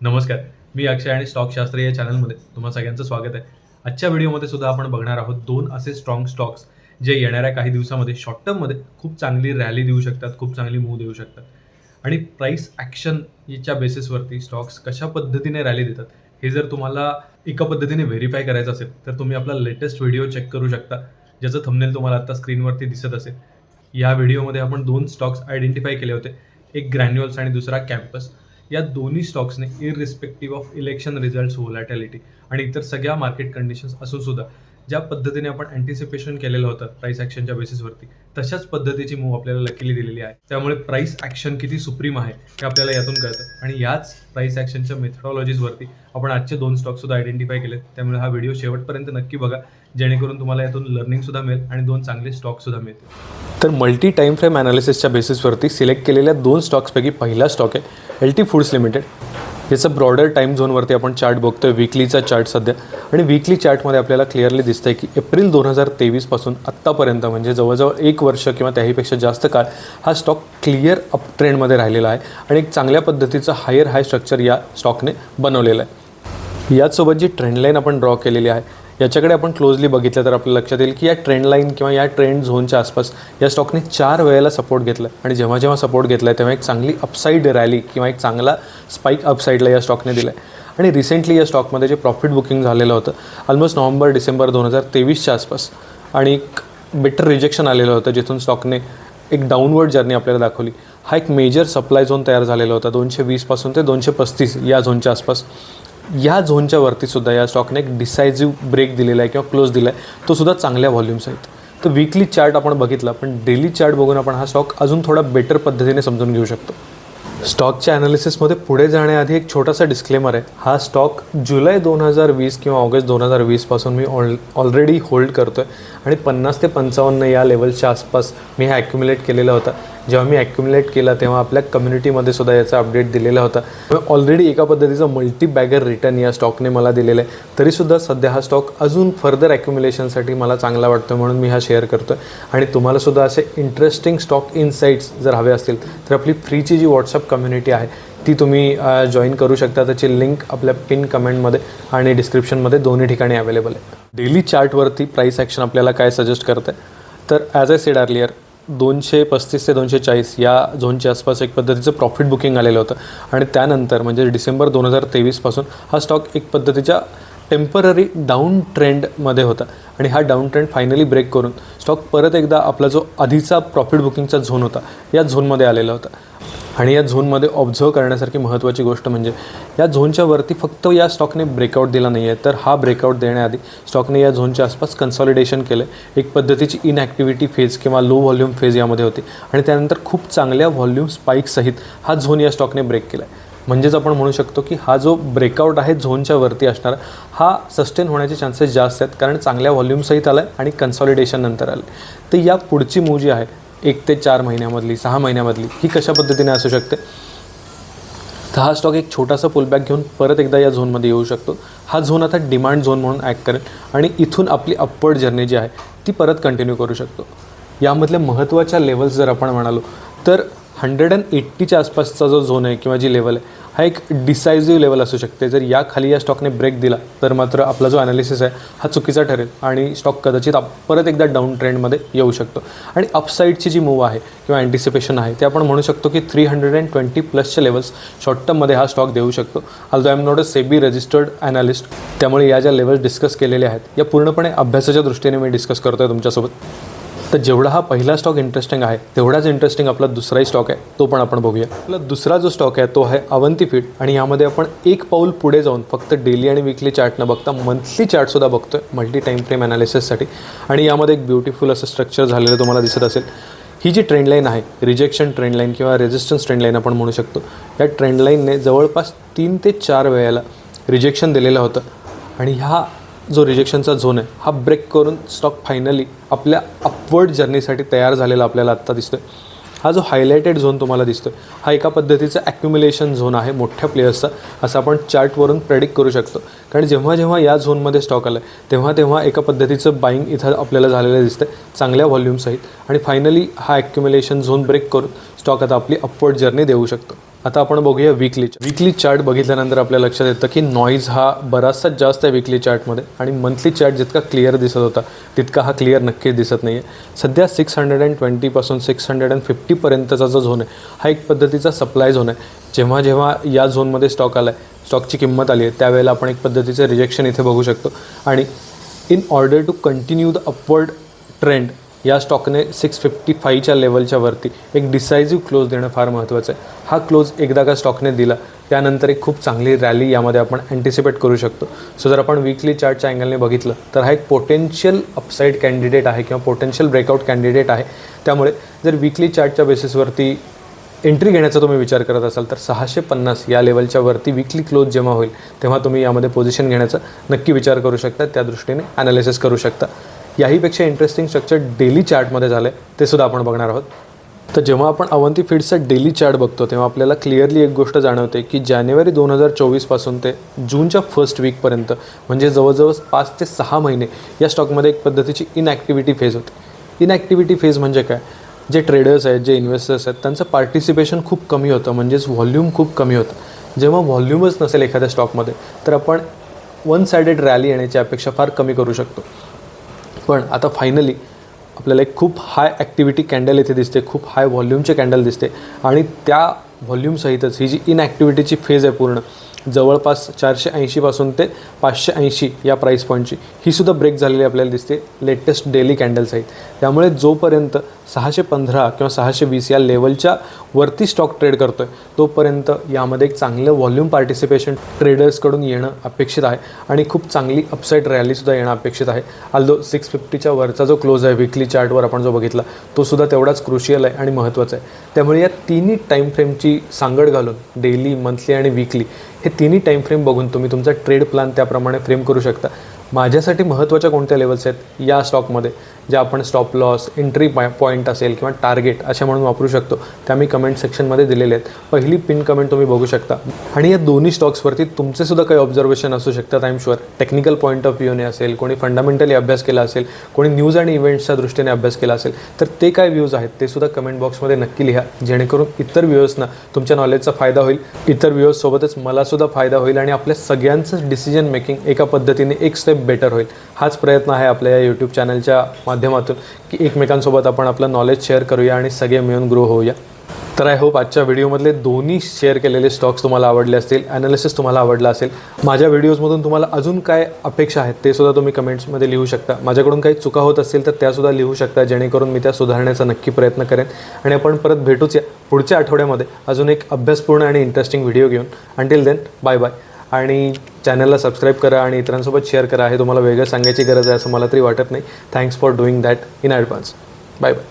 नमस्कार. मी अक्षय आणि स्टॉक शास्त्र या चॅनलमध्ये तुम्हा सगळ्यांचं स्वागत आहे. आजच्या व्हिडिओमध्ये सुद्धा आपण बघणार आहोत दोन असे स्ट्रॉंग स्टॉक्स जे येणाऱ्या काही दिवसामध्ये शॉर्ट टर्ममध्ये खूप चांगली रॅली देऊ शकतात खूप चांगली मूव देऊ शकतात. आणि प्राईस ॲक्शनच्या बेसिसवरती स्टॉक्स कशा पद्धतीने रॅली देतात हे जर तुम्हाला एका पद्धतीने व्हेरीफाय करायचं असेल तर तुम्ही आपला लेटेस्ट व्हिडिओ चेक करू शकता ज्याचं थंबनेल तुम्हाला आता स्क्रीनवरती दिसत असेल. या व्हिडिओमध्ये आपण दोन स्टॉक्स आयडेंटिफाय केले होते एक ग्रॅन्युअल्स आणि दुसरा कॅम्पस या दोन्ही स्टॉक्सने irrespective of election results volatility आणि इतर सगळ्या मार्केट कंडिशन्स असून सुद्धा ज्या पद्धतीने आपण अँटिसिपेशन केलेलं होतं प्राईस ॲक्शनच्या बेसिसवरती तशाच पद्धतीची मूव आपल्याला लकीली दिलेली आहे. त्यामुळे प्राईस ॲक्शन किती सुप्रीम आहे हे आपल्याला यातून कळतं. आणि याच प्राईस ॲक्शनच्या मेथडॉलॉजीजवरती आपण आजचे दोन स्टॉकसुद्धा आयडेंटिफाय केलेत. त्यामुळे हा व्हिडिओ शेवटपर्यंत नक्की बघा. जेणेकरून तुम्हाला यातून लर्निंगसुद्धा मिळेल आणि दोन चांगले स्टॉकसुद्धा मिळतील. तर मल्टी टाईम फ्रेम ॲनालिसिसच्या बेसिसवरती सिलेक्ट केलेल्या दोन स्टॉक्सपैकी पहिला स्टॉक आहे एल टी फूड्स लिमिटेड याचं ब्रॉडर टाईम झोनवरती आपण चार्ट बघतोय विकलीचा चार्ट सध्या. आणि विकली चार्टमध्ये आपल्याला क्लिअरली दिसतंय की एप्रिल दोन हजार तेवीसपासून आत्तापर्यंत म्हणजे जवळजवळ एक वर्ष किंवा त्याहीपेक्षा जास्त काळ हा स्टॉक क्लिअर अप ट्रेंडमध्ये राहिलेला आहे. आणि एक चांगल्या पद्धतीचं हायर हाय स्ट्रक्चर या स्टॉकने बनवलेलं आहे. याचसोबत जी ट्रेंडलाईन आपण ड्रॉ केलेली आहे याच्याकडे आपण क्लोजली बघितलं तर आपल्याला लक्षात येईल की या ट्रेंड लाईन किंवा या ट्रेंड झोनच्या आसपास या स्टॉकने चार वेळेला सपोर्ट घेतला. आणि जेव्हा जेव्हा सपोर्ट घेतला तेव्हा एक चांगली अपसाईड रॅली किंवा एक चांगला स्पाईक अपसाईडला या स्टॉकने दिला आहे आणि रिसेंटली या स्टॉकमध्ये जे प्रॉफिट बुकिंग झालेलं होतं ऑलमोस्ट नोव्हेंबर डिसेंबर दोन हजार तेवीसच्या आसपास आणि एक बेटर रिजेक्शन आलेलं होतं जिथून स्टॉकने एक डाऊनवर्ड जर्नी आपल्याला दाखवली. हा एक मेजर सप्लाय झोन तयार झालेला होता दोनशे वीसपासून ते दोनशे पस्तीस या झोनच्या आसपास. या झोनच्या वरती सुद्धा या स्टॉकने एक डिसायझिव्ह ब्रेक दिलेला आहे किंवा क्लोज दिला आहे तो सुद्धा चांगल्या व्हॉल्यूम्स आहेत. तर वीकली चार्ट आपण बघितला पण डेली चार्ट बघून आपण हा स्टॉक अजून थोडा बेटर पद्धतीने समजून घेऊ शकतो. स्टॉकच्या ॲनालिसिसमध्ये पुढे जाण्याआधी एक छोटासा डिस्क्लेमर आहे. हा स्टॉक जुलै दोन हजार वीस किंवा ऑगस्ट दोन हजार वीसपासून मी ऑल ऑलरेडी होल्ड करतो आहे आणि पन्नास ते पंचावन्न या लेवलच्या आसपास मी हा ॲक्युम्युलेट केलेला होता. जेव्हा मी ॲक्युमुलेट केला तेव्हा आपल्या कम्युनिटीमध्ये सुद्धा याचा अपडेट दिलेला होता. ऑलरेडी एका पद्धतीचं मल्टी बॅगर रिटर्न या स्टॉकने मला दिलेलं आहे. तरीसुद्धा सध्या हा स्टॉक अजून फर्दर ॲक्युमुलेशनसाठी मला चांगला वाटतो म्हणून मी हा शेअर करतो आहे आणि तुम्हालासुद्धा असे इंटरेस्टिंग स्टॉक इनसाईट्स जर हवे असतील तर आपली फ्रीची जी व्हॉट्सअप कम्युनिटी आहे ती तुम्ही जॉईन करू शकता. त्याची लिंक आपल्या पिन कमेंटमध्ये आणि डिस्क्रिप्शनमध्ये दोन्ही ठिकाणी अवेलेबल आहे. डेली चार्टवरती प्राईस ॲक्शन आपल्याला काय सजेस्ट करतं आहे तर ॲज अ सेड अर्लियर दोनशे पस्तीस ते दोनशे चाळीस या झोनच्या आसपास एक पद्धतीचं प्रॉफिट बुकिंग आलेलं होतं. आणि त्यानंतर म्हणजे डिसेंबर दोन हजार तेवीसपासून हा स्टॉक एक पद्धतीच्या टेंपररी डाऊन ट्रेंडमध्ये होता. आणि हा डाऊन ट्रेंड फायनली ब्रेक करून स्टॉक परत एकदा आपला जो आधीचा प्रॉफिट बुकिंगचा झोन होता या झोनमध्ये आलेला होता. आणि या झोनमध्ये ऑब्झर्व करण्यासारखी महत्त्वाची गोष्ट म्हणजे या झोनच्या वरती फक्त या स्टॉकने ब्रेकआउट दिला नाही आहे तर हा ब्रेकआउट देण्याआधी स्टॉकने या झोनच्या आसपास कन्सॉलिडेशन केलं एक पद्धतीची इनॲक्टिव्हिटी फेज किंवा लो व्हॉल्यूम फेज यामध्ये होती. आणि त्यानंतर खूप चांगल्या व्हॉल्यूम स्पाईकसहित हा झोन या स्टॉकने ब्रेक केला आहे म्हणजेच आपण म्हणू शकतो की हा जो ब्रेकआउट आहे झोनच्या वरती असणार हा सस्टेन होण्याचे चान्सेस जास्त आहेत कारण चांगल्या व्हॉल्यूमसहित आला आहे आणि कन्सॉलिडेशन नंतर आले तर या पुढची मूव जी आहे एक ते चार महिन्यामधली सहा महिन्यामधली ही कशा पद्धतीने असू शकते? तर हा स्टॉक एक छोटासा पुलबॅक घेऊन परत एकदा या झोनमध्ये येऊ शकतो. हा झोन आता डिमांड झोन म्हणून ॲक्ट करेल आणि इथून आपली अपवर्ड जर्नी जी आहे ती परत कंटिन्यू करू शकतो. यामधल्या महत्त्वाच्या लेवल्स जर आपण म्हणालो तर हंड्रेड अँड एट्टीच्या आसपासचा जो झोन आहे किंवा जी लेवल आहे हा एक डिसायझिव्ह लेवल असू शकते. जर या खाली या स्टॉकने ब्रेक दिला तर मात्र आपला जो ॲनालिसिस आहे हा चुकीचा ठरेल आणि स्टॉक कदाचित आप परत एकदा डाऊन ट्रेंडमध्ये येऊ शकतो. आणि अपसाईडची जी मूव आहे किंवा अँटिसिपेशन आहे ते आपण म्हणू शकतो की थ्री हंड्रेड अँड ट्वेंटी प्लसच्या लेवल्स शॉर्ट टर्ममध्ये हा स्टॉक देऊ शकतो. Although I am not a SEBI registered analyst त्यामुळे या ज्या लेवल्स डिस्कस केलेल्या आहेत या पूर्णपणे अभ्यासाच्या दृष्टीने मी डिस्कस करतो आहे तुमच्यासोबत. तर जेवढा हा पहिला स्टॉक इंटरेस्टिंग आहे तेवढाच इंटरेस्टिंग आपला दुसराही स्टॉक आहे तो पण आपण बघूया. आपला दुसरा जो स्टॉक आहे तो आहे अवंती फीड आणि यामध्ये आपण एक पाऊल पुढे जाऊन फक्त डेली आणि विकली चार्ट न बघता मंथली चार्टसुद्धा बघतोय मल्टी टाईम फ्रेम अनालिसिससाठी आणि यामध्ये एक ब्युटिफुल असं स्ट्रक्चर झालेलं तुम्हाला दिसत असेल. ही जी ट्रेंड लाईन आहे रिजेक्शन ट्रेंड लाईन किंवा रेजिस्टन्स ट्रेंडलाईन आपण म्हणू शकतो या ट्रेंडलाईनने जवळपास तीन ते चार वेळेला रिजेक्शन दिलेलं होतं. आणि ह्या जो रिजेक्शनचा झोन आहे हा ब्रेक करून स्टॉक फायनली आपल्या अपवर्ड जर्नीसाठी तयार झालेला आपल्याला आत्ता दिसतोय. हा जो हायलायटेड झोन तुम्हाला दिसतोय हा एका पद्धतीचा ॲक्युम्युलेशन झोन आहे मोठ्या प्लेयर्सचा असं आपण चार्टवरून प्रेडिक्ट करू शकतो. कारण जेव्हा जेव्हा या झोनमध्ये स्टॉक आला आहे तेव्हा तेव्हा एका पद्धतीचं बाईंग इथं आपल्याला झालेलं दिसतं चांगल्या व्हॉल्यूमसहित आणि फायनली हा ॲक्युम्युलेशन झोन ब्रेक करून स्टॉक आता आपली अपवर्ड जर्नी देऊ शकतो. आता आपण बघूया वीकली वीकली चार्ट बघितल्यानंतर आपल्या लक्षात येतं की नॉईज हा बराचसा जास्त आहे वीकली चार्टमध्ये आणि मंथली चार्ट जितका क्लिअर दिसत होता तितका हा क्लिअर नक्कीच दिसत नाही आहे सध्या सिक्स हंड्रेड अँड ट्वेंटीपासून सिक्स हंड्रेड अँड फिफ्टीपर्यंतचा जो झोन आहे हा एक पद्धतीचा सप्लाय झोन आहे. जेव्हा जेव्हा या झोनमध्ये स्टॉक आला आहे स्टॉकची किंमत आली आहे त्यावेळेला आपण एक पद्धतीचं रिजेक्शन इथे बघू शकतो. आणि in order to continue the upward trend या स्टॉकने सिक्स फिफ्टी फाईव्हच्या लेवलच्या वरती एक डिसायझिव्ह क्लोज देणं फार महत्त्वाचं आहे. हा क्लोज एकदा का स्टॉकने दिला त्यानंतर एक खूप चांगली रॅली यामध्ये आपण अँटिसिपेट करू शकतो. सो जर आपण वीकली चार्टच्या अँगलने बघितलं तर हा एक पोटेन्शियल अपसाईड कॅन्डिडेट आहे किंवा पोटेन्शियल ब्रेकआउट कॅन्डिडेट आहे. त्यामुळे जर वीकली चार्टच्या बेसिसवरती एंट्री घेण्याचा तुम्ही विचार करत असाल तर सहाशे पन्नास या लेवलच्या वरती विकली क्लोज जेव्हा होईल तेव्हा तुम्ही यामध्ये पोझिशन घेण्याचा नक्की विचार करू शकता. त्या दृष्टीने ॲनालिसिस करू शकता. याहीपेक्षा इंटरेस्टिंग स्ट्रक्चर डेली चार्टमध्ये झालं आहे ते सुद्धा आपण बघणार आहोत. तर जेव्हा आपण अवंती फीड्सचा डेली चार्ट बघतो तेव्हा आपल्याला क्लिअरली एक गोष्ट जाणवते की जानेवारी दोन हजार चोवीसपासून ते जूनच्या फर्स्ट वीकपर्यंत म्हणजे जवळजवळ पाच ते सहा महिने या स्टॉकमध्ये एक पद्धतीची इनॲक्टिव्हिटी फेज होती. इनॲक्टिव्हिटी फेज म्हणजे काय? जे ट्रेडर्स आहेत जे इन्व्हेस्टर्स आहेत त्यांचं पार्टिसिपेशन खूप कमी होतं म्हणजेच व्हॉल्यूम खूप कमी होतं. जेव्हा व्हॉल्यूमच नसेल एखाद्या स्टॉकमध्ये तर आपण वन सायडेड रॅली येण्याची अपेक्षा फार कमी करू शकतो. पण आता फायनली आपल्याला एक खूप हाय ॲक्टिव्हिटी कॅन्डल इथे दिसते खूप हाय व्हॉल्यूमचे कॅन्डल दिसते आणि त्या व्हॉल्यूमसहितच ही जी इनॲक्टिव्हिटीची फेज आहे पूर्ण जवळपास चारशे ऐंशीपासून ते पाचशे ऐंशी या प्राईस पॉईंटची ही सुद्धा ब्रेक झालेली आपल्याला दिसते लेटेस्ट डेली कॅन्डल्स आहेत त्यामुळे जोपर्यंत सहाशे पंधरा किंवा सहाशे वीस या लेवलच्या वरती स्टॉक ट्रेड करतो आहे तोपर्यंत यामध्ये एक चांगलं व्हॉल्यूम पार्टिसिपेशन ट्रेडर्सकडून येणं अपेक्षित आहे आणि खूप चांगली अपसाईड रॅलीसुद्धा येणं अपेक्षित आहे. आलदो सिक्स फिफ्टीच्या वरचा जो क्लोज आहे विकली चार्टवर आपण जो बघितला तो सुद्धा तेवढाच क्रुशियल आहे आणि महत्त्वाचा आहे. त्यामुळे या तिन्ही टाईम फ्रेमची सांगड घालून डेली मंथली आणि वीकली हे तिन्ही टाईम फ्रेम बघून तुम्ही तुमचा ट्रेड प्लॅन त्याप्रमाणे फ्रेम करू शकता. माझ्यासाठी महत्त्वाच्या कोणत्या लेवल्स आहेत? या स्टॉकमध्ये ज्या आपण स्टॉप लॉस एंट्री पॉईंट असेल किंवा टार्गेट असे म्हणून वापरू शकतो त्या मी कमेंट सेक्शनमध्ये दिलेले आहेत. पहिली पिन कमेंट तुम्ही बघू शकता. आणि या दोन्ही स्टॉक्सवरती तुमचे सुद्धा काही ऑब्झर्वेशन असू शकतात I am sure technical point of व्ह्यूने असेल कोणी फंडामेंटली अभ्यास केला असेल कोणी न्यूज आणि इव्हेंट्सच्या दृष्टीने अभ्यास केला असेल तर ते काय व्ह्यूज आहेत ते सुद्धा कमेंट बॉक्समध्ये नक्की लिहा. जेणेकरून इतर व्ह्यूअर्सना तुमच्या नॉलेजचा फायदा होईल. इतर व्ह्यूअर्ससोबतच मलासुद्धा फायदा होईल आणि आपल्या सगळ्यांचंच डिसिजन मेकिंग एका पद्धतीने एक स्टेप बेटर होईल. हाच प्रयत्न आहे आपल्या या यूट्यूब चॅनलच्या माध्यमातून की एकमेकांसोबत आपण आपलं नॉलेज शेअर करूया आणि सगळे मिळून ग्रो होऊया. तर आय होप आजच्या व्हिडिओमधले दोन्ही शेअर केलेले स्टॉक्स तुम्हाला आवडले असतील ॲनालिसिस तुम्हाला आवडला असेल. माझ्या व्हिडिओजमधून तुम्हाला अजून काय अपेक्षा आहेत ते सुद्धा तुम्ही कमेंट्समध्ये लिहू शकता. माझ्याकडून काही चुका होत असतील तर त्यासुद्धा लिहू शकता जेणेकरून मी त्या सुधारण्याचा नक्की प्रयत्न करेन. आणि आपण परत भेटूच या पुढच्या आठवड्यामध्ये अजून एक अभ्यासपूर्ण आणि इंटरेस्टिंग व्हिडिओ घेऊन. अंटिल देन बाय बाय आणि चॅनलला सबस्क्राईब करा आणि इतरांसोबत शेअर करा. हे तुम्हाला वेगळं सांगायची गरज आहे असं मला तरी वाटत नाही. Thanks for doing that in advance bye bye